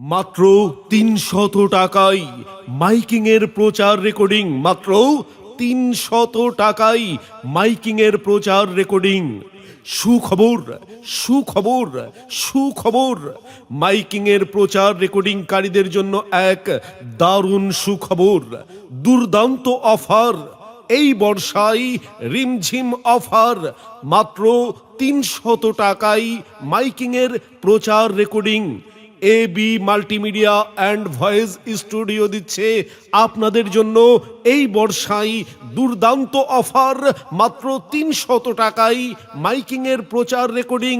মাত্র তিনশত টাকায় মাইকিং এর প্রচার রেকর্ডিং, মাত্র তিনশত টাকায় মাইকিং এর প্রচার রেকর্ডিং। সুখবর সুখবর সুখবর। মাইকিং এর প্রচার রেকর্ডিংকারীদের জন্য এক দারুণ সুখবর। দুর্দান্ত অফার। এই বর্ষায় রিমঝিম অফার। মাত্র তিনশত মাইকিং এর প্রচার recording. A B multimedia and voice studio দিচ্ছে। আপনাদের জন্য এই বর্ষায় দুর্দান্ত অফার, মাত্র তিনশত টাকায় মাইকিং এর প্রচার recording.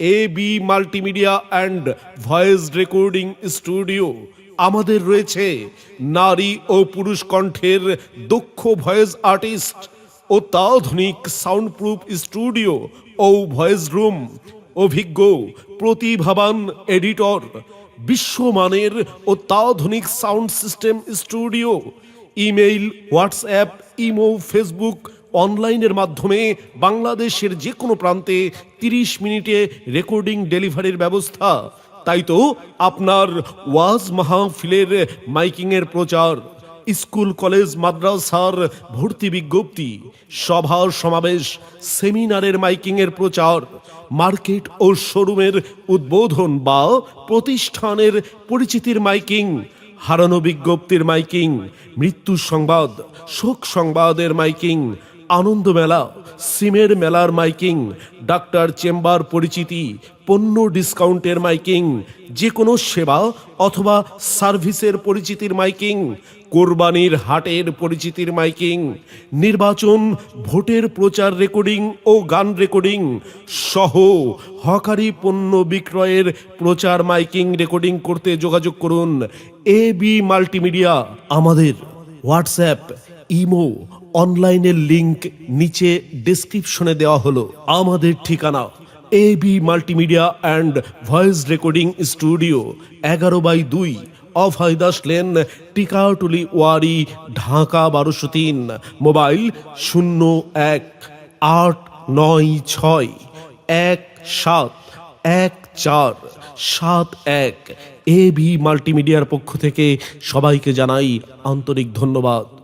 A B multimedia and voice recording studio আমাদের রয়েছে নারী ও পুরুষ কণ্ঠের দক্ষ ভয়েস আর্টিস্ট, অত্যাধুনিক সাউন্ডপ্রুফ স্টুডিও ও ভয়েস রুম। অভিজ্ঞ প্রতিভাবান এডিটর, বিশ্বমানের অত্যাধুনিক sound system studio, email, WhatsApp, imo, Facebook, অনলাইনের মাধ্যমে বাংলাদেশের যে কোনো প্রান্তে তিরিশ মিনিটে রেকর্ডিং ডেলিভারির ব্যবস্থা। তাই তো আপনার ওয়াজ মাহফিলের মাইকিংয়ের প্রচার। স্কুল, কলেজ, মাদ্রাসার ভর্তি বিজ্ঞপ্তি সভা সমাবেশ, সেমিনারের মাইকিংয়ের প্রচার, মার্কেট ও শোরুমের উদ্বোধন বা প্রতিষ্ঠানের পরিচিতির মাইকিং, হারানো বিজ্ঞপ্তির মাইকিং, মৃত্যু সংবাদ, শোক সংবাদের মাইকিং আনন্দ মেলা সিমের মেলার মাইকিং, ডাক্তার চেম্বার পরিচিতি, পণ্য ডিসকাউন্টের মাইকিং যে কোনো সেবা অথবা সার্ভিসের পরিচিতির মাইকিং, কোরবানির হাটের পরিচিতির মাইকিং, নির্বাচন, ভোটের প্রচার রেকর্ডিং ও গান রেকর্ডিং সহ হকারি পণ্য বিক্রয়ের প্রচার মাইকিং রেকর্ডিং করতে যোগাযোগ করুন এ বি মাল্টিমিডিয়া, আমাদের হোয়াটসঅ্যাপ, ইমো অনলাইনের লিংক নিচে ডেসক্রিপশনে দেওয়া হলো। আমাদের ঠিকানা A B multimedia and voice recording studio এগারো বাই দুই, অভয় দাস লেন, টিকাটুলি ওয়ারি, ঢাকা বারোশো তিন, মোবাইল শূন্য এক, আট নয় ছয়, এক সাত, এক চার, সাত এক। এ বি মাল্টিমিডিয়ার পক্ষ থেকে সবাইকে জানাই আন্তরিক ধন্যবাদ।